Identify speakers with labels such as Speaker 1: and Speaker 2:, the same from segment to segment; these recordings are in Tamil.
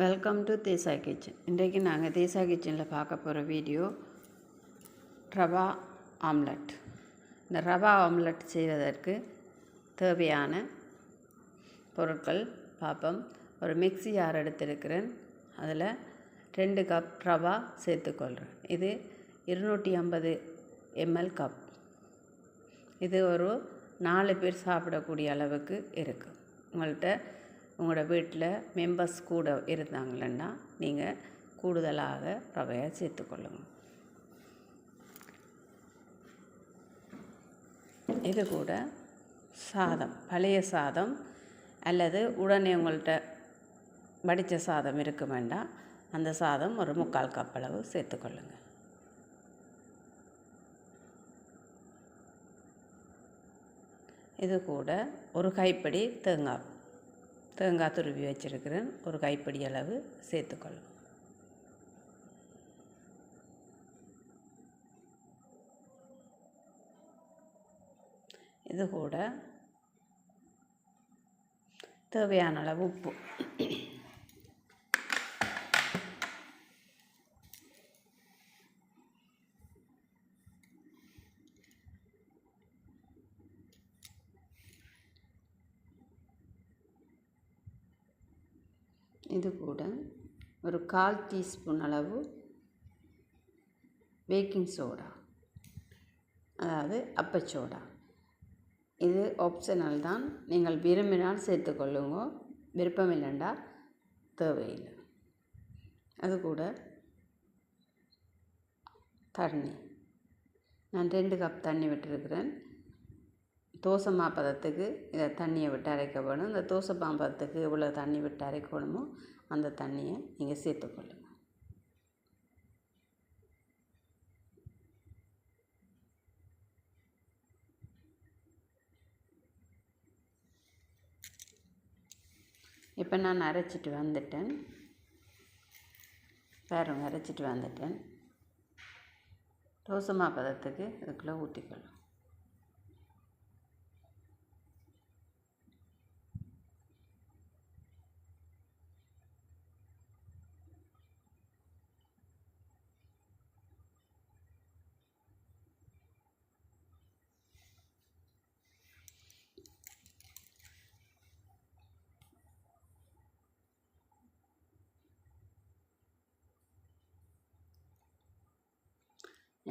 Speaker 1: வெல்கம் டு தேசா கிச்சன் இன்றைக்கு நாங்கள் தேசா கிச்சனில் பார்க்க போகிற வீடியோ ரவா ஆம்லெட். இந்த ரவா ஆம்லெட் செய்வதற்கு தேவையான பொருட்கள் பார்ப்போம் ஒரு மிக்ஸி ஆர் எடுத்திருக்கிறேன். அதில் ரெண்டு கப் ரவா சேர்த்துக்கொள்கிறேன் இது இருநூற்றி ஐம்பது எம்எல் கப் இது ஒரு நாலு பேர் சாப்பிடக்கூடிய அளவுக்கு இருக்குது உங்கள்கிட்ட உங்களோட வீட்டில் மெம்பர்ஸ் கூட இருந்தாங்களன்னா நீங்கள் கூடுதலாக ரவையை சேர்த்துக்கொள்ளுங்க இது கூட சாதம் பழைய சாதம் அல்லது உடனே உங்கள்கிட்ட வடித்த சாதம் இருக்க வேண்டாம். அந்த சாதம் ஒரு முக்கால் கப் அளவு சேர்த்துக்கொள்ளுங்க இது கூட ஒரு கைப்பிடி தேங்காய் தேங்காய் துருவி வச்சுருக்கிறேன். ஒரு கைப்பிடி அளவு சேர்த்துக்கொள்ளும். இது கூட தேவையான அளவு உப்பு. இது கூட ஒரு கால் டீஸ்பூன் அளவு பேக்கிங் சோடா அதாவது அப்பச்சோடா இது ஆப்ஷனல் தான். நீங்கள் விரும்பினால் சேர்த்துக்கொள்ளுங்க விருப்பம் இல்லைண்டா தேவையில்லை. அது கூட தண்ணி. நான் ரெண்டு கப் தண்ணி விட்டுருக்கிறேன். தோசை மாப்பதத்துக்கு இதை தண்ணியை விட்டு அரைக்க வேணும். இந்த தோசை மாப்பதத்துக்கு எவ்வளோ தண்ணி விட்டு அரைக்கணுமோ அந்த தண்ணியை நீங்கள் சேர்த்துக்கொள்ளுங்க இப்போ நான் அரைச்சிட்டு வந்துட்டேன். பாருங்க அரைச்சிட்டு வந்துட்டேன். தோசை மாப்பதத்துக்கு இதுக்குள்ளே ஊற்றிக்கணும்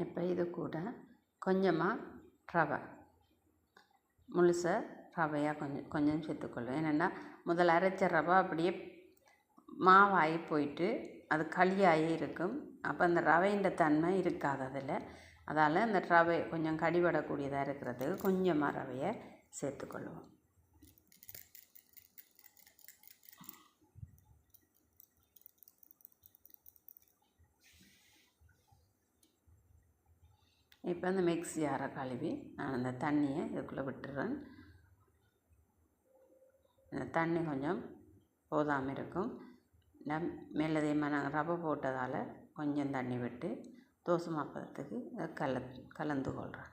Speaker 1: இப்போ இது கூட கொஞ்சமாக ரவை. முழுசாக ரவையாக கொஞ்சம் கொஞ்சம் சேர்த்துக்கொள்வேன் என்னென்னா முதல்ல அரைச்ச ரவை அப்படியே மாவாகி போயிட்டு அது களியாகி இருக்கும். அப்போ அந்த ரவைன்ற தன்மை இருக்காது அதில். அதால் அந்த ரவை கொஞ்சம் கடிபடக்கூடியதாக இருக்கிறதுக்கு கொஞ்சமாக ரவையை சேர்த்துக்கொள்வோம் இப்போ அந்த மிக்ஸி அரை கழுவி நான் அந்த தண்ணியை இதுக்குள்ளே விட்டுறேன். இந்த தண்ணி கொஞ்சம் போதாமல் இருக்கும். நம் மேலதிகமாக நாங்கள் ரவை போட்டதால் கொஞ்சம் தண்ணி விட்டு தோசை மாப்பதத்துக்கு கல கலந்து கொள்கிறேன்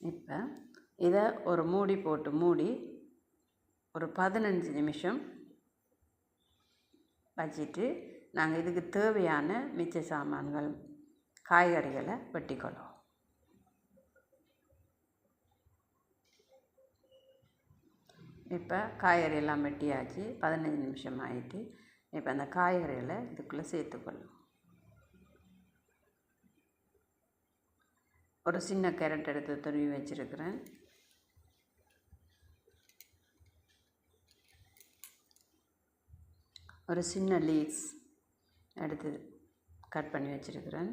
Speaker 1: இப்போ இதை ஒரு மூடி போட்டு மூடி ஒரு பதினஞ்சு நிமிஷம் வச்சுட்டு நாங்கள் இதுக்கு தேவையான மிச்ச சாமான்கள் காய்கறிகளை வெட்டிக்கொள்வோம். இப்போ காய்கறி எல்லாம் வெட்டியாச்சு பதினஞ்சு நிமிஷம் ஆகிட்டு இப்போ அந்த காய்கறிகளை இதுக்குள்ளே சேர்த்துக்கொள்ளும் ஒரு சின்ன கேரட் எடுத்து துருவி வச்சுருக்கிறேன். ஒரு சின்ன லீக்ஸ் எடுத்து கட் பண்ணி வச்சுருக்கிறேன்.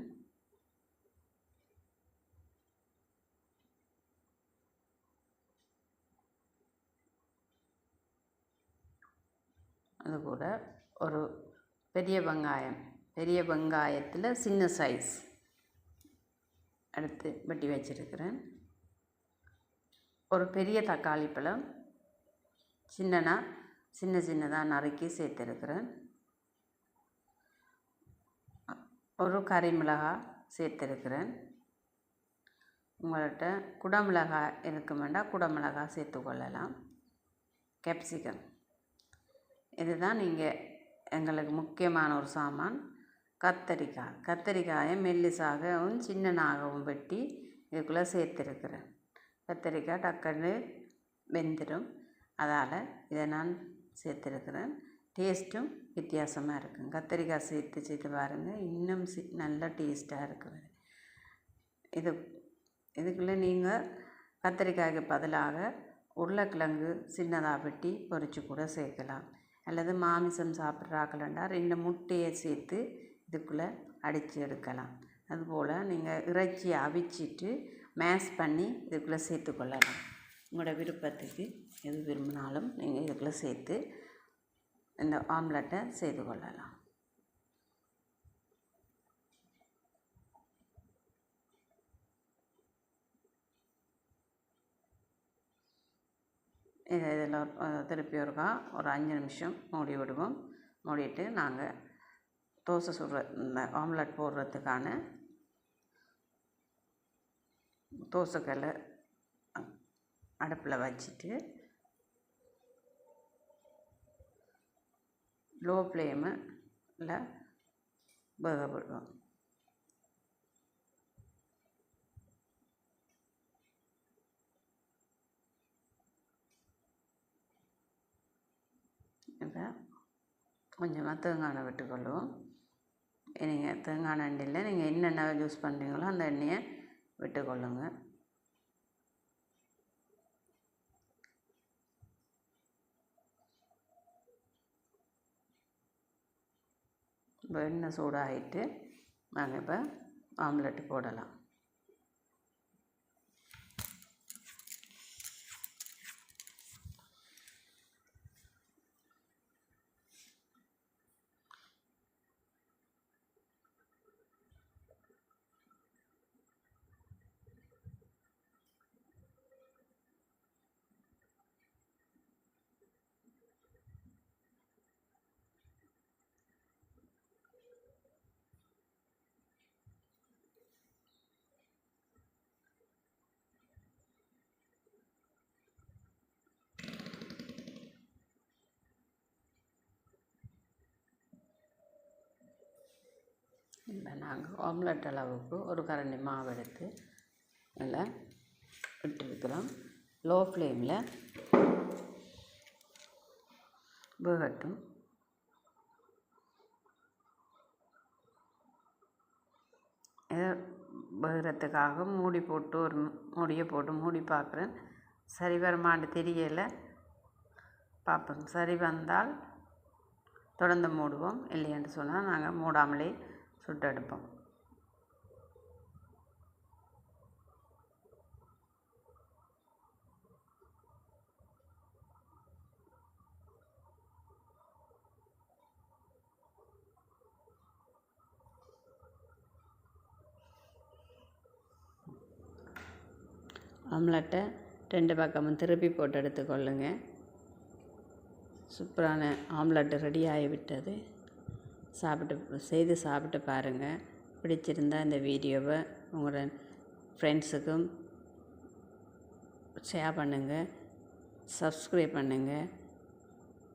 Speaker 1: அது கூட ஒரு பெரிய வெங்காயம் பெரிய வெங்காயத்தில் சின்ன சைஸ் எடுத்து வெட்டி வச்சிருக்கிறேன். ஒரு பெரிய தக்காளி பழம் சின்னனா சின்ன சின்னதாக நறுக்கி சேர்த்துருக்கிறேன். ஒரு கறி மிளகாய் சேர்த்துருக்கிறேன். உங்கள்கிட்ட குடமிளகாய் இருக்குமெண்டா குடமிளகாய் சேர்த்துக்கொள்ளலாம் கேப்சிகம். இதுதான் நீங்கள் எங்களுக்கு முக்கியமான ஒரு சாமான். கத்தரிக்காய். கத்தரிக்காயை மெல்லிசாகவும் சின்னனாகவும் வெட்டி இதுக்குள்ளே சேர்த்துருக்குறேன். கத்தரிக்காய் டக்குன்னு வெந்துடும். அதால் இதை நான் சேர்த்துருக்குறேன். டேஸ்ட்டும் வித்தியாசமாக இருக்கும். கத்தரிக்காய் சேர்த்து சேர்த்து பாருங்கள் இன்னும் சி நல்ல டேஸ்ட்டாக இருக்குது. இது இதுக்குள்ளே நீங்கள் கத்தரிக்காய்க்கு பதிலாக உருளைக்கிழங்கு சின்னதாக வெட்டி பொரித்து கூட சேர்க்கலாம். அல்லது மாமிசம் சாப்பிட்றாக்கலண்டா ரெண்டு முட்டையை சேர்த்து இதுக்குள்ளே அடித்து எடுக்கலாம். அதுபோல் நீங்கள் இறைச்சியை அவிச்சிட்டு மேஷ் பண்ணி இதுக்குள்ளே சேர்த்துக்கொள்ளலாம் உங்களோட விருப்பத்துக்கு எது விரும்பினாலும் நீங்கள் இதுக்குள்ளே சேர்த்து இந்த ஆம்லெட்டை செய்து கொள்ளலாம். இதை இதில் திருப்பி ஒருக்கா ஒரு அஞ்சு நிமிஷம் மூடி விடுவோம். மூடிட்டு நாங்கள் தோசை சுடுற இந்த ஆம்லெட் போடுறதுக்கான தோசைக்கல்லை அடுப்பில் வச்சுட்டு லோ ஃப்ளேமில் வேக விடுவோம் இப்போ கொஞ்சமாக தேங்காய் விட்டுக்கொள்ளுவோம் நீங்கள் தேங்காய் எண்ணெயில் நீங்கள் என்னென்ன யூஸ் பண்ணுறீங்களோ அந்த எண்ணெயை விட்டுக்கொள்ளுங்க. இப்போ எண்ணெய் சூடாகிட்டு நாங்கள் இப்போ ஆம்லெட் போடலாம் இப்போ நாங்கள் ஆம்லெட் அளவுக்கு ஒரு கரண்டி மாவு எடுத்து அதில் விட்டுருக்குறோம் லோ ஃப்ளேமில் வேகட்டும். இதை வேகிறதுக்காக மூடி போட்டு ஒரு மூடியை போட்டு மூடி பார்க்குறேன். சரி வருமான்னு தெரியலை. பார்ப்போம். சரி வந்தால் தொடர்ந்து மூடுவோம். இல்லையென்று சொன்னால் நாங்கள் மூடாமலே சுட்டெடுப்போம் ஆம்லெட்டை ரெண்டு பக்கமும் திருப்பி போட்டு எடுத்துக்கொள்ளுங்க. சூப்பரான ஆம்லெட்டு ரெடி ஆகிவிட்டது. சாப்பிட்டு செய்து சாப்பிட்டு பாருங்கள் பிடிச்சிருந்தா இந்த வீடியோவை உங்களோட ஃப்ரெண்ட்ஸுக்கும் ஷேர் பண்ணுங்கள் சப்ஸ்கிரைப் பண்ணுங்கள்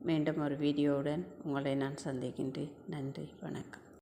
Speaker 1: மீண்டும் ஒரு வீடியோவுடன் உங்களை நான் சந்திக்கின்றேன். நன்றி. வணக்கம்.